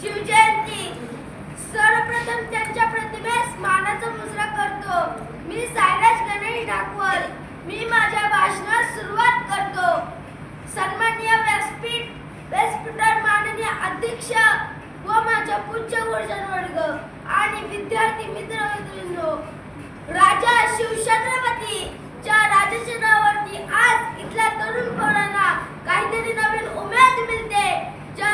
शिवजयंती. सर्वप्रथम त्यांच्या प्रतिमेस मानाचा मुजरा करतो. मी सायराज गणेश ठाकवल मी माझ्या भाषणास सुरुवात करतो. सन्माननीय व्यासपीठ व्यासपीठावर माननीय अध्यक्ष व माझ्या पूज्य गुरुजन वर्ग आणि विद्यार्थी मित्र मैत्रिणींनो राजा शिवछत्रपती च्या राजाच्या आज इथल्या तरुण पोरांना काहीतरी नवीन उमेद मिळते. ज्या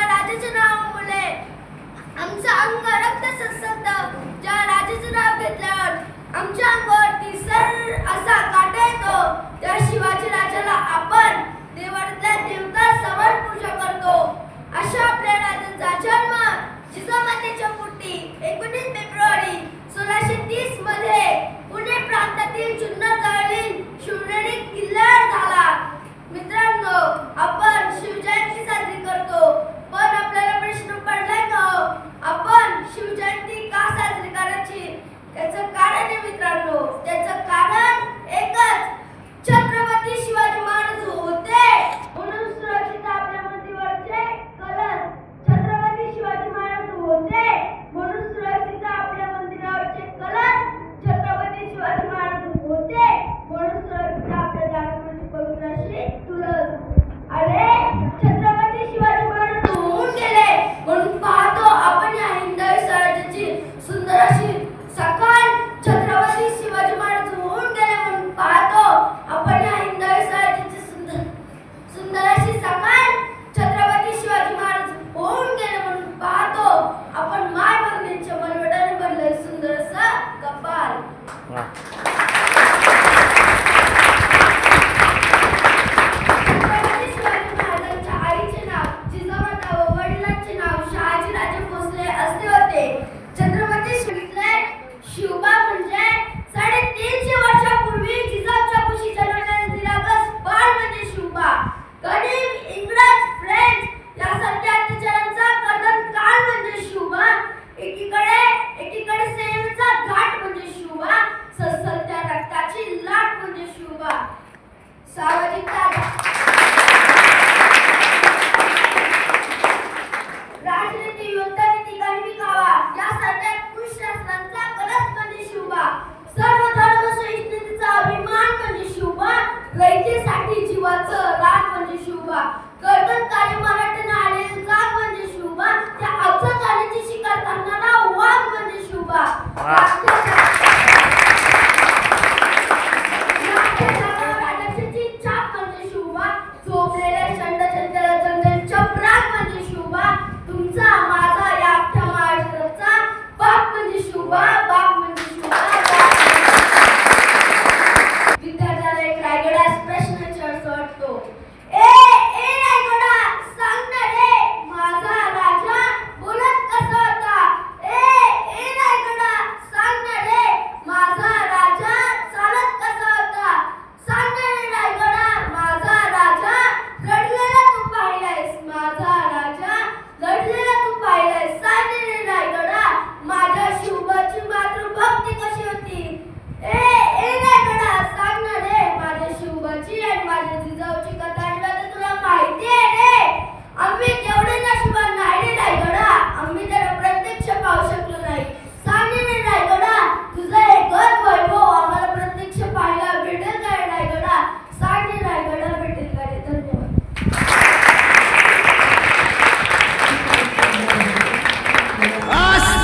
gostava de estar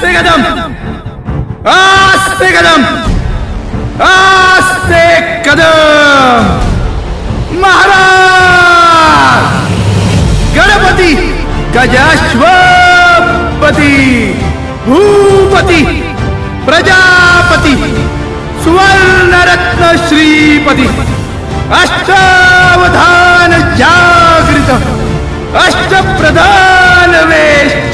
आस्ते कदम आस्ते कदम आस्ते कदम महाराज गणपती गजाश्वपती भूपती प्रजापती सुवर्णरत्न श्रीपती अष्टावधान जागृत अष्टप्रधान वेष्ट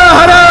हरा